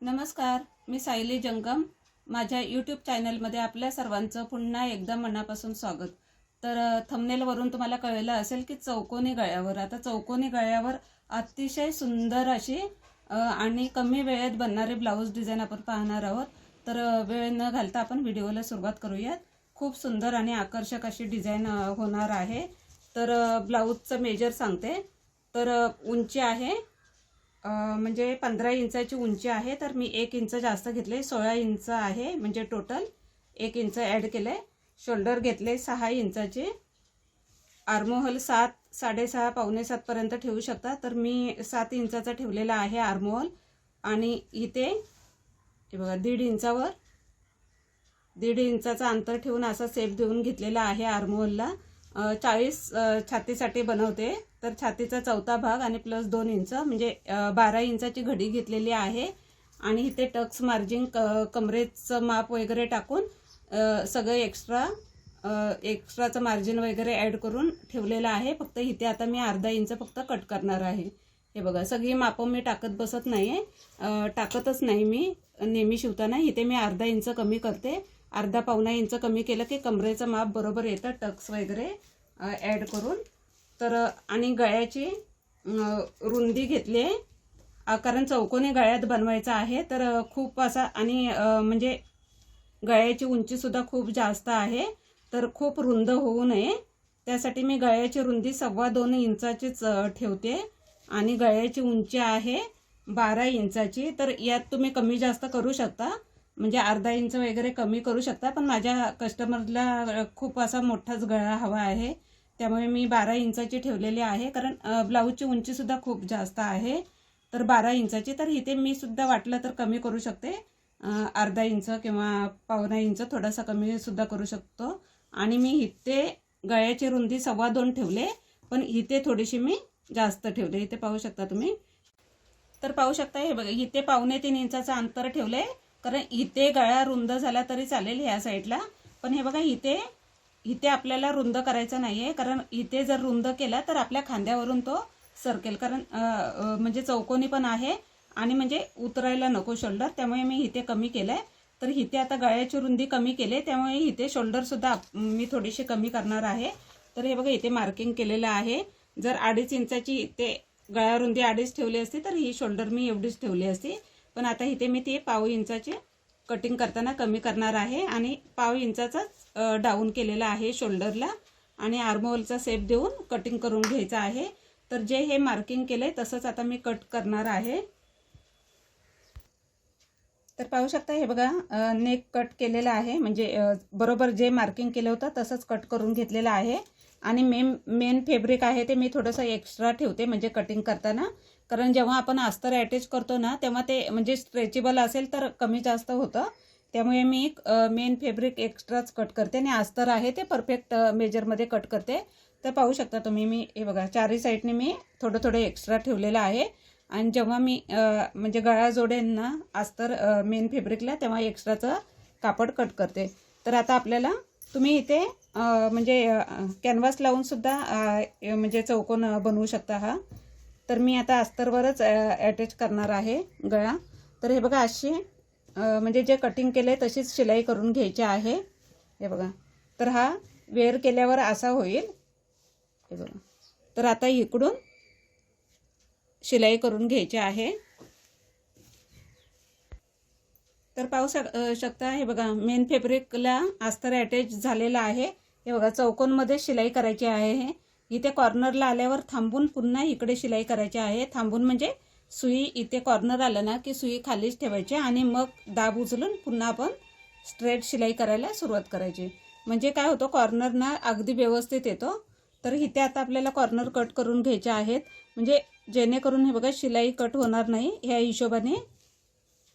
नमस्कार मी सायली जंगम. माझ्या यूट्यूब चॅनलमध्ये आपल्या सर्वांचं पुन्हा एकदा मनापासून स्वागत. तर थमनेलवरून थंबनेलवरून तुम्हाला कळलं असेल की चौकोनी गळ्यावर. आता चौकोनी गळ्यावर अतिशय सुंदर अशी आणि कमी वेळेत बनणारे ब्लाऊज डिझाईन आपण पाहणार आहोत. तर वेळ न घालता आपण व्हिडिओला सुरुवात करूयात. खूप सुंदर आणि आकर्षक अशी डिझाईन होणार आहे. तर ब्लाऊजचं मेजर सांगते. तर उंची आहे म्हणजे पंधरा इंचाची उंची आहे तर मी एक इंच जास्त घेतले सोळा इंच आहे म्हणजे टोटल एक इंच ॲड केले शोल्डर घेतले सहा इंचाचे. आर्मोहल सात साडेसहा पावणे सातपर्यंत ठेवू शकता. तर मी सात इंचाचा ठेवलेला आहे आर्मोहल आणि इथे हे बघा दीड इंचावर दीड इंचाचा अंतर ठेवून असा सेप देऊन घेतलेला आहे आर्मोहलला चाळीस छातीसाठी बनवते. तर छातीचा चौथा भाग आणि प्लस दोन इंच म्हणजे बारा इंचाची घडी घेतलेली आहे. आणि इथे टक्स मार्जिन क कमरेचं माप वगैरे टाकून सगळं एक्स्ट्रा एक्स्ट्राचं मार्जिन वगैरे ॲड करून ठेवलेलं आहे. फक्त इथे आता मी अर्धा इंच फक्त कट करणार आहे. हे बघा सगळी मापं मी टाकत बसत नाही आहे टाकतच नाही मी. नेहमी शिवताना इथे मी अर्धा इंच कमी करते. अर्धा पावणा इंच कमी केलं की कमरेचं माप बरोबर येतं टक्स वगैरे ॲड करून. तर आणि गळ्याची रुंदी घेतली आहे. कारण चौकोनी गळ्यात बनवायचं आहे. तर खूप असा आणि म्हणजे गळ्याची उंचीसुद्धा खूप जास्त आहे. तर खूप रुंद होऊ नये. त्यासाठी मी गळ्याची रुंदी सव्वा दोन इंचाचीच ठेवते. आणि गळ्याची उंची आहे बारा इंचाची. तर यात तुम्ही कमी जास्त करू शकता. म्हणजे अर्धा इंच वगैरे कमी करू शकता पण माझ्या कस्टमरला खूप असा मोठाच गळा हवा आहे. त्यामुळे मी बारा इंचाची ठेवलेली आहे कारण ब्लाऊजची उंचीसुद्धा खूप जास्त आहे. तर बारा इंचाची तर इथे मी सुद्धा वाटलं तर कमी करू शकते. अर्धा इंच किंवा पावणा इंच थोडासा कमी सुद्धा करू शकतो. आणि मी इथे गळ्याची रुंदी सव्वा दोन ठेवले पण इथे थोडीशी मी जास्त ठेवले. इथे पाहू शकता तुम्ही. तर पाहू शकता हे बघा इथे पावणे तीन इंचाचं अंतर ठेवलंय कारण इथे गळा रुंद झाला तरी चालेल ह्या साईडला. पण हे बघा इथे इथे आपल्याला रुंद करायचं नाही आहे कारण इथे जर रुंद केला तर आपल्या खांद्यावरून तो सरकेल. कारण म्हणजे चौकोनी पण आहे आणि म्हणजे उतरायला नको शोल्डर. त्यामुळे मी इथे कमी केलं आहे तर इथे आता गळ्याची रुंदी कमी केली त्यामुळे इथे शोल्डरसुद्धा मी थोडीशी कमी करणार आहे. तर हे बघा इथे मार्किंग केलेलं आहे. जर अडीच इंचाची इथे गळ्या रुंदी अडीच ठेवली असती तर ही शोल्डर मी एवढीच ठेवली असती. पण आता इथे मी ती पाव इंचाची कटिंग करताना कमी करणार आहे आणि पाव इंचाचाच डाऊन केलेला आहे शोल्डरला आणि आर्मोलचा सेप देऊन कटिंग करून घ्यायचं आहे. तर जे हे मार्किंग केलंय तसंच आता मी कट करणार आहे. तर पाहू शकता हे बघा नेक कट केलेलं आहे. म्हणजे बरोबर जे मार्किंग केलं होतं तसंच कट करून घेतलेलं आहे. आणि मेन मेन फेब्रिक आहे ते मी थोडंसं एक्स्ट्रा ठेवते म्हणजे कटिंग करताना. कारण जेव्हा आपण अस्तर अटॅच करतो ना तेव्हा ते म्हणजे स्ट्रेचेबल असेल तर कमी जास्त होतं. त्यामुळे मी मेन फेब्रिक एक्स्ट्राच कट करते आणि अस्तर आहे ते परफेक्ट मेजरमध्ये कट करते. तर पाहू शकता तुम्ही मी हे बघा चारही साईडने मी थोडं थोडं एक्स्ट्रा ठेवलेलं आहे. आणि जेव्हा मी म्हणजे गळा जोडेन ना अस्तर मेन फेब्रिकला तेव्हा एक्स्ट्राचं कापड कट करते. तर आता आपल्याला तुम्ही इथे म्हणजे कॅनव्हास लावून सुद्धा म्हणजे चौकोन बनवू शकता हा. तर मी आता अस्तरवरच अटॅच करणार आहे गळा. तर हे बघा अशी म्हणजे जे कटिंग केलं आहे तशीच शिलाई करून घ्यायची आहे. हे बघा. तर हा वेअर केल्यावर असा होईल. हे बघा. तर आता इकडून शिलाई करून घ्यायची आहे. तर पाहू शक शकता हे बघा मेन फेब्रिकला अस्तर अटॅच झालेलं आहे. हे बघा चौकोनमध्ये शिलाई करायची आहे हे. इथे कॉर्नरला आल्यावर थांबून पुन्हा इकडे शिलाई करायची आहे. थांबून म्हणजे सुई इथे कॉर्नर आलं ना की सुई खालीच ठेवायची आणि मग दाब उचलून पुन्हा आपण स्ट्रेट शिलाई करायला सुरुवात करायची. म्हणजे काय होतं कॉर्नर ना अगदी व्यवस्थित येतो. तर इथे आता आपल्याला कॉर्नर कट करून घ्यायचे आहेत. म्हणजे जेणेकरून हे बघा शिलाई कट होणार नाही. ह्या हिशोबाने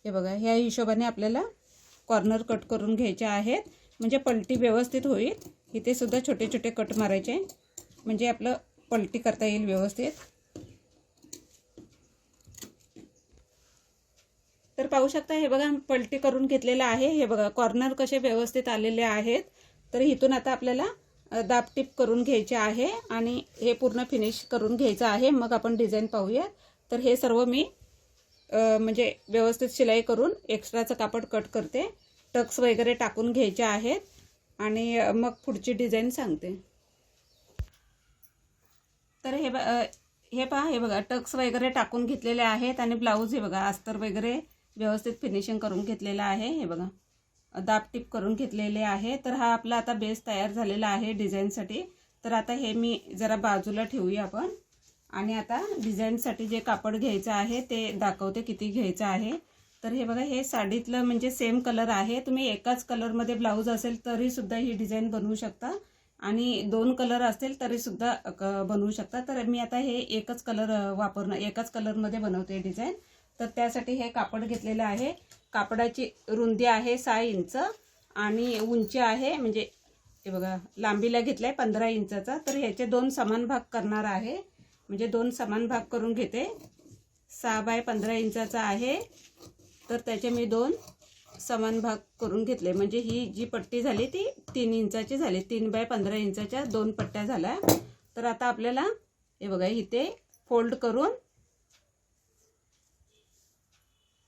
हे बघा ह्या हिशोबाने आपल्याला कॉर्नर कट करून घ्यायचे आहेत. म्हणजे पलटी व्यवस्थित होईल. इथे सुद्धा छोटे छोटे कट मारायचे. म्हणजे आपलं पलटी करता येईल व्यवस्थित. तर पाहू शकता हे बघा पलटी करून घेतलेलं आहे. हे बघा कॉर्नर कसे व्यवस्थित आलेले आहेत. तर इथून आता आपल्याला दाबटीप करून घ्यायचे आहे आणि हे पूर्ण फिनिश करून घ्यायचं आहे. मग आपण डिझाईन पाहूया तर हे सर्व मी म्हणजे व्यवस्थित शिलाई करून एक्स्ट्राचं कापड कट करते. टक्स वगैरे टाकून घ्यायचे आहेत. आणि मग पुढची डिझाईन सांगते. तर हे ब हे पहा हे बघा टक्स वगैरे टाकून घेतलेले आहेत आणि ब्लाऊज हे बघा अस्तर वगैरे व्यवस्थित फिनिशिंग करून घेतलेलं आहे हे बघा. दाब टिप करून घेतलेले आहे. तर हा आपला आता बेस तयार झालेला आहे डिझाईनसाठी तर आता हे मी जरा बाजूला ठेवूया आपण. आणि आता डिझाईनसाठी जे कापड घ्यायचं आहे ते दाखवते किती घ्यायचं आहे. तर हे बघा हे साडीतलं म्हणजे सेम कलर आहे. तुम्ही एकाच कलरमध्ये ब्लाऊज असेल तरीसुद्धा ही डिझाईन बनवू शकता. आणि दोन कलर असतील तरीसुद्धा क- बनवू शकता. तर मी आता हे एकच कलर वापरणं एकाच कलरमध्ये बनवते डिझाईन तर त्यासाठी हे कापड घेतलेलं आहे. कापडाची रुंदी आहे सहा इंच आणि उंची आहे म्हणजे हे बघा लांबीला घेतलं आहे पंधरा इंचाचा. तर ह्याचे दोन समान भाग करणार आहे. म्हणजे दोन समान भाग करून घेते. सहा बाय पंधरा इंचाचा आहे. तर त्याचे मी दोन समान भाग करून घेतले. म्हणजे ही जी पट्टी झाली ती तीन इंचाची झाली. तीन बाय पंधरा इंचाच्या दोन पट्ट्या झाल्या. तर आता आपल्याला हे बघा इथे फोल्ड करून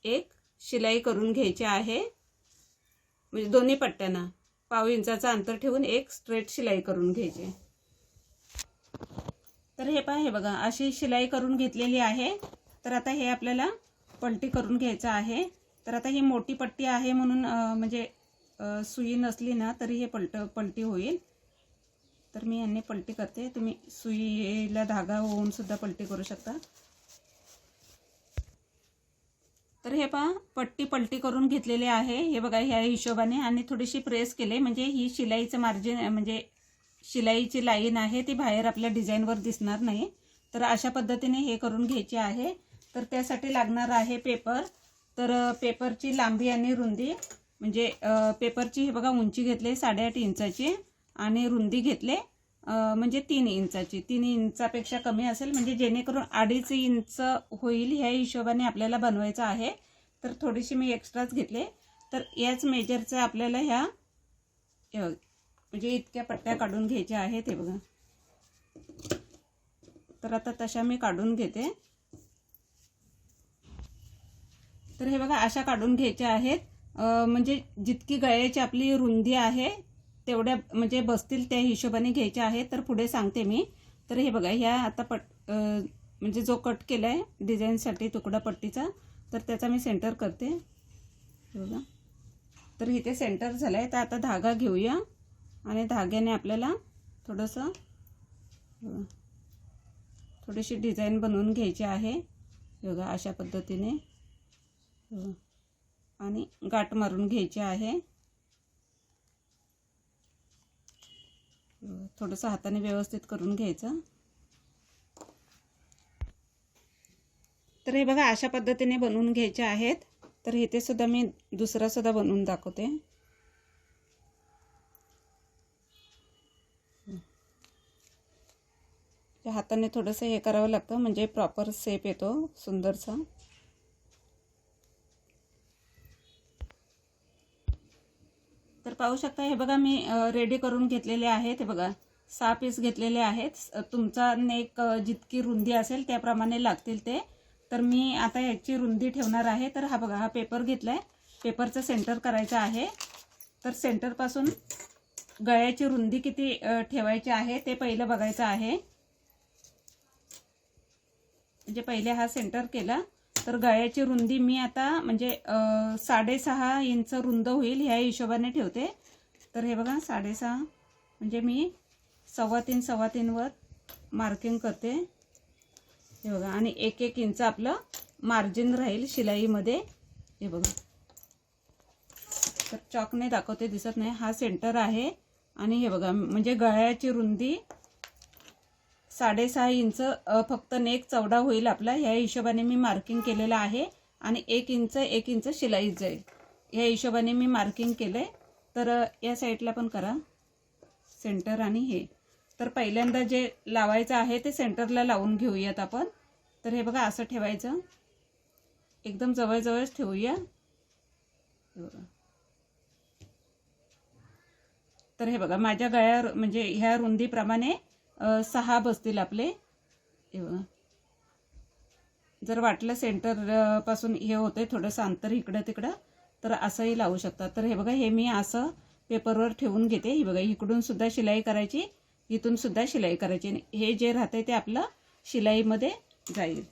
एक शिलाई करून घ्यायची आहे. म्हणजे दोन्ही पट्ट्यांना पाव इंचाचं अंतर ठेवून एक स्ट्रेट शिलाई करून घ्यायची. तर हे पहा हे बघा अशी शिलाई करून घेतलेली आहे. तर आता हे आपल्याला पलटी करून घ्यायचं आहे. तर आता ही मोठी पट्टी आहे म्हणून म्हणजे सुई नसली ना तरी हे पलट पलटी होईल. तर मी यांनी पलटी करते. तुम्ही सुईला धागा होऊन सुद्धा पलटी करू शकता. तर हे पहा पट्टी पलटी करून घेतलेली आहे. हे बघा ह्या हिशोबाने आणि थोडीशी प्रेस केले. म्हणजे ही शिलाईचं मार्जिन म्हणजे शिलाईची लाईन आहे ती बाहेर आपल्या डिझाईनवर दिसणार नाही. तर अशा पद्धतीने हे करून घ्यायचे आहे. तर त्यासाठी लागणार आहे पेपर. तर पेपरची लांबी आणि रुंदी म्हणजे पेपरची हे बघा उंची घेतले साडेआठ इंचाची आणि रुंदी घेतले म्हणजे तीन इंचाची. तीन इंचापेक्षा कमी असेल म्हणजे जेणेकरून अडीच इंच होईल ह्या हिशोबाने आपल्याला बनवायचं आहे. तर थोडीशी मी एक्स्ट्राच घेतले. तर याच मेजरचं आपल्याला ह्या म्हणजे इतक्या पट्ट्या काढून घ्यायच्या आहेत हे बघा. तर आता तशा मी काढून घेते. तर हे बघा अशा काढून घ्यायच्या आहेत. म्हणजे जितकी गळ्याची आपली रुंदी आहे तेवढ्या म्हणजे बसतील त्या हिशोबाने घ्यायच्या आहे तर पुढे सांगते मी. तर हे बघा ह्या आता पट म्हणजे जो कट केला आहे डिझाईनसाठी तुकडा पट्टीचा तर त्याचा मी सेंटर करते. बघा. तर इथे सेंटर झालं आहे तर आता धागा घेऊया. आणि धाग्याने आपल्याला थोडंसं थोडीशी डिझाईन बनवून घ्यायची आहे. बघा अशा पद्धतीने. आणि गाठ मारून घ्यायची आहे. थोडंसं हाताने व्यवस्थित करून घ्यायचं. तर हे बघा अशा पद्धतीने बनवून घ्यायचे आहेत. तर इथे सुद्धा मी दुसरा सुद्धा बनवून दाखवते. हाताने थोडंसं हे करावं लागतं म्हणजे प्रॉपर सेप येतो सुंदरसा. तर पाहू शकता हे बघा मी रेडी करून घेतलेले आहेत. हे बघा सहा पीस घेतलेले आहेत. तुमचा नेक जितकी रुंदी असेल त्याप्रमाणे लागतील ते. तर मी आता याची रुंदी ठेवणार आहे. तर हा बघा हा पेपर घेतला आहे पेपरचं सेंटर करायचं आहे. तर सेंटरपासून गळ्याची रुंदी किती ठेवायची आहे ते पहिलं बघायचं आहे. म्हणजे पहिले हा सेंटर केला. तर गळ्याची रुंदी मी आता म्हणजे साडेसहा इंच रुंद होईल ह्या हिशोबाने ठेवते. तर हे बघा साडेसहा म्हणजे मी सव्वा तीन सव्वा तीनवर मार्किंग करते. हे बघा आणि एक एक इंच आपलं मार्जिन राहील शिलाईमध्ये. हे बघा. तर चॉकने दाखवते दिसत नाही. हा सेंटर आहे. आणि हे बघा म्हणजे गळ्याची रुंदी साडेसहा इंच फक्त नेक चौडा होईल आपला. ह्या हिशोबाने मी मार्किंग केलेलं आहे. आणि एक इंच एक इंच शिलाई जाईल ह्या हिशोबाने मी मार्किंग केलं आहे तर या साईडला पण करा. सेंटर आणि हे. तर पहिल्यांदा जे लावायचं आहे ते सेंटरला लावून घेऊयात आपण. तर हे बघा असं ठेवायचं. एकदम जवळजवळच ठेवूया. बघा तर हे बघा माझ्या गळ्यावर म्हणजे ह्या रुंदीप्रमाणे सहा बसतील आपले. जर वाटलं सेंटरपासून हे होते थोडंसं अंतर इकडं तिकडं तर असंही लावू शकता. तर हे बघा हे मी असं पेपरवर ठेवून घेते. ही बघा इकडून सुद्धा शिलाई करायची इथून सुद्धा शिलाई करायची. हे जे राहते ते आपलं शिलाईमध्ये जाईल.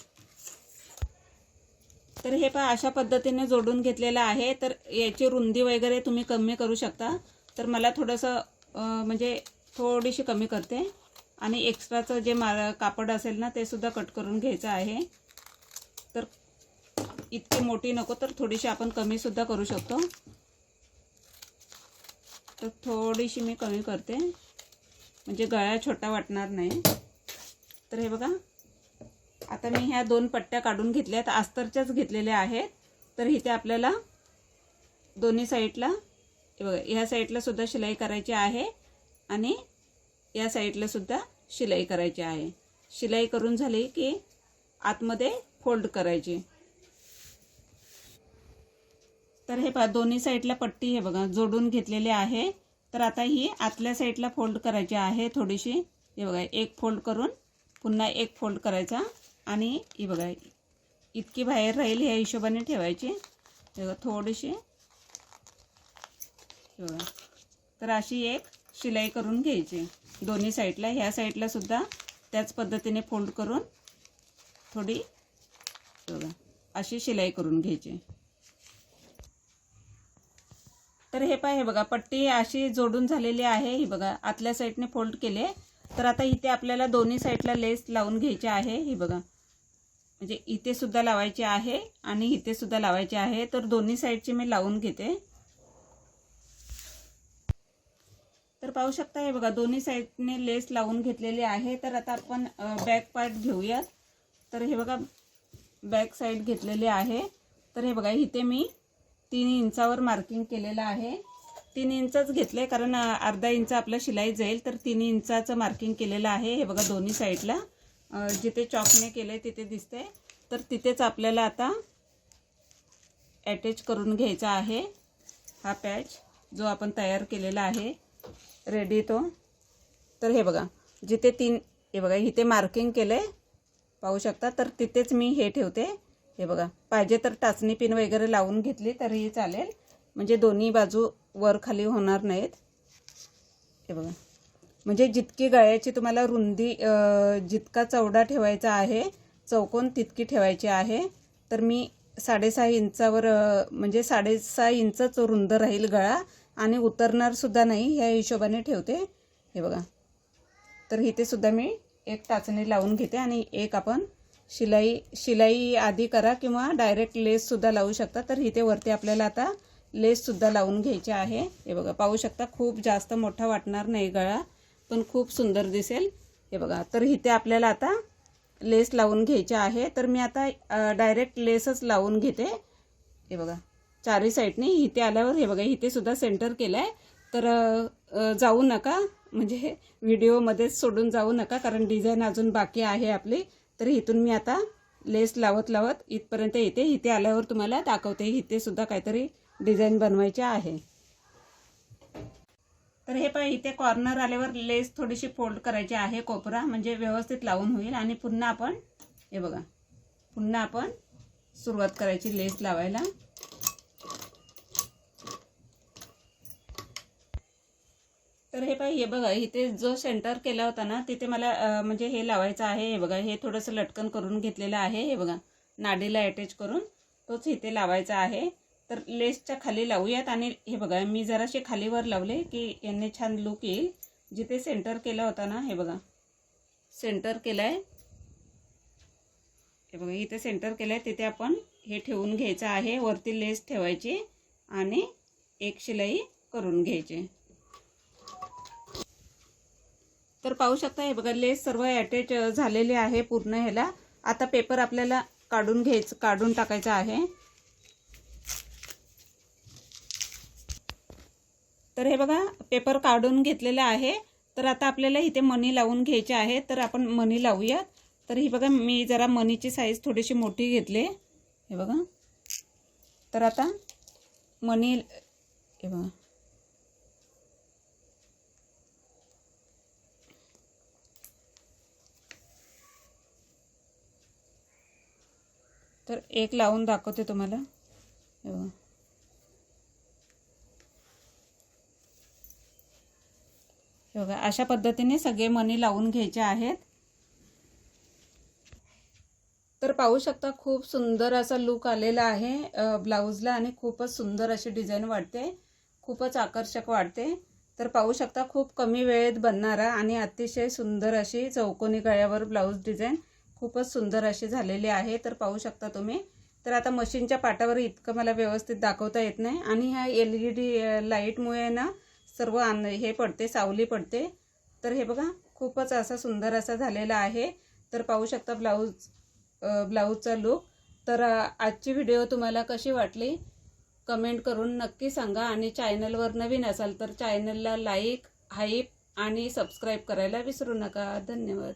तर हे पहा अशा पद्धतीने जोडून घेतलेलं आहे. तर याची रुंदी वगैरे तुम्ही कमी करू शकता. तर मला थोडंसं म्हणजे थोडीशी कमी करते. आणि एक्स्ट्राचं जे मा कापड असेल ना ते सुद्धा कट करून घ्यायचं आहे. तर इतकी मोठी नको तर थोडीशी आपण कमीसुद्धा करू शकतो. तर थोडीशी मी कमी करते. म्हणजे गळा छोटा वाटणार नाही. तर हे बघा. आता मी ह्या दोन पट्ट्या काढून घेतल्यात. आस्तरच्याच घेतलेल्या आहेत. तर इथे आपल्याला दोन्ही साईडला हे बघा ह्या साईडलासुद्धा शिलाई करायची आहे. आणि या साईडलासुद्धा शिलाई करायची आहे. शिलाई करून झाली की आतमध्ये फोल्ड करायची. तर हे पहा दोन्ही साईडला पट्टी हे बघा जोडून घेतलेली आहे. तर आता ही आतल्या साईडला फोल्ड करायची आहे थोडीशी. हे बघा एक फोल्ड करून पुन्हा एक फोल्ड करायचा. आणि ही बघा इतकी बाहेर राहील ह्या हिशोबाने ठेवायची. हे बघा थोडीशी. बघा. तर अशी एक शिलाई करून घ्यायची. दोन्ही साईडला ह्या साईडला सुद्धा त्याच पद्धतीने फोल्ड करून थोडी बघा अशी शिलाई करून घ्यायची. तर हे पाय हे बघा पट्टी अशी जोडून झालेली आहे. ही बघा आतल्या साईडने फोल्ड केले. तर आता इथे आपल्याला दोन्ही साईडला लेस लावून घ्यायची आहे. ही बघा म्हणजे इथे सुद्धा लावायची आहे आणि इथे सुद्धा लावायची आहे. तर दोन्ही साईडची मी लावून घेते तर पाहू शकता हे बघा दोन्ही साईडने लेस लावून घेतलेली आहे. तर आता आपण बॅक पार्ट घेऊयात तर हे बघा बॅक साईड घेतलेली आहे. तर हे बघा इथे मी तीन इंचावर मार्किंग केलेलं आहे. तीन इंचच घेतले कारण अर्धा इंच आपलं शिलाई जाईल तर तीन इंचाचं मार्किंग केलेलं आहे हे बघा दोन्ही साईडला. जिथे चॉकने केले तिथे दिसते तर तिथेच आपल्याला आता अटॅच करून घ्यायचा आहे हा पॅच जो आपण तयार केलेला आहे. रेडी तो. तर हे बघा जिथे तीन हे बघा इथे मार्किंग केलं आहे पाहू शकता तर तिथेच मी हे ठेवते. हे बघा पाहिजे तर टाचणी पिन वगैरे लावून घेतली तरीही चालेल. म्हणजे दोन्ही बाजू वर खाली होणार नाहीत. हे बघा म्हणजे जितकी गळ्याची तुम्हाला रुंदी जितका चौडा ठेवायचा आहे चौकोन तितकी ठेवायची आहे. तर मी साडेसहा इंचावर म्हणजे साडेसहा इंचच रुंद राहील गळा. आणि उतरणारसुद्धा नाही ह्या हिशोबाने ठेवते. हे बघा. तर इथे सुद्धा मी एक टाचणी लावून घेते आणि एक आपण शिलाई शिलाई आधी करा किंवा डायरेक्ट लेससुद्धा लावू शकता. तर इथे वरती आपल्याला आता लेससुद्धा लावून घ्यायची आहे. हे बघा पाहू शकता खूप जास्त मोठा वाटणार नाही गळा पण खूप सुंदर दिसेल. हे बघा तर इथे आपल्याला आता लेस लावून घ्यायची आहे. तर मी आता डायरेक्ट लेसच लावून घेते. हे बघा. चारही साईडने इथे आल्यावर हे बघा इथे सुद्धा सेंटर केलं आहे तर जाऊ नका. म्हणजे व्हिडिओमध्येच सोडून जाऊ नका कारण डिझाईन अजून बाकी आहे आपली. तर इथून मी आता लेस लावत लावत इथपर्यंत येते. इथे आल्यावर तुम्हाला दाखवते. इथे सुद्धा काहीतरी डिझाईन बनवायचे आहे. तर हे पण इथे कॉर्नर आल्यावर लेस थोडीशी फोल्ड करायची आहे कोपरा. म्हणजे व्यवस्थित लावून होईल. आणि पुन्हा आपण हे बघा पुन्हा आपण सुरुवात करायची लेस लावायला. तर हे पाहिजे हे बघा इथे जो सेंटर केला होता ना तिथे मला म्हणजे हे लावायचं आहे हे बघा हे थोडंसं लटकन करून घेतलेलं आहे हे बघा नाडीला अटॅच करून तोच इथे लावायचा आहे. तर लेसच्या खाली लावूयात आणि हे बघा मी जरासे खालीवर लावले की यांनी छान लुक येईल. जिथे सेंटर केला होता ना हे बघा सेंटर केलं आहे हे बघा इथे सेंटर केलं आहे तिथे आपण हे ठेवून घ्यायचं आहे वरती लेस ठेवायची आणि एक शिलाई करून घ्यायची. तर पाहू शकता हे बघा लेस सर्व अटॅच झालेले आहे पूर्ण ह्याला. आता पेपर आपल्याला काढून घ्यायचं काढून टाकायचं आहे. तर हे बघा पेपर काढून घेतलेला आहे. तर आता आपल्याला इथे मनी लावून घ्यायचे आहे. तर आपण मनी लावूयात. तर ही बघा मी जरा मनीची साईज थोडीशी मोठी घेतली. हे बघा. तर आता मनी हे बघा. तर एक लावून दाखवते तुम्हाला. हे बघा. अशा पद्धतीने सगळे मणी लावून घ्यायचे आहेत. तर पाहू शकता खूप सुंदर असा लुक आलेला आहे ब्लाऊजला आणि खूपच सुंदर अशी डिझाईन वाटते. खूपच आकर्षक वाटते. तर पाहू शकता खूप कमी वेळेत बनणारा आणि अतिशय सुंदर अशी चौकोनी गळ्यावर ब्लाऊज डिझाईन खूपच सुंदर अशी झालेली आहे तर पाहू शकता तुम्ही. तर आता मशीनच्या पाटावर इतकं मला व्यवस्थित दाखवता येत नाही. आणि ह्या एल ई डी लाईटमुळे ना सर्व आन हे पडते सावली पडते. तर हे बघा खूपच असा सुंदर असा झालेला आहे. तर पाहू शकता ब्लाऊज ब्लाऊजचा लुक तर आजची व्हिडिओ तुम्हाला कशी वाटली? कमेंट करून नक्की सांगा. आणि चॅनलवर नवीन असाल तर चॅनलला लाईक हाईप आणि सबस्क्राईब करायला विसरू नका. धन्यवाद.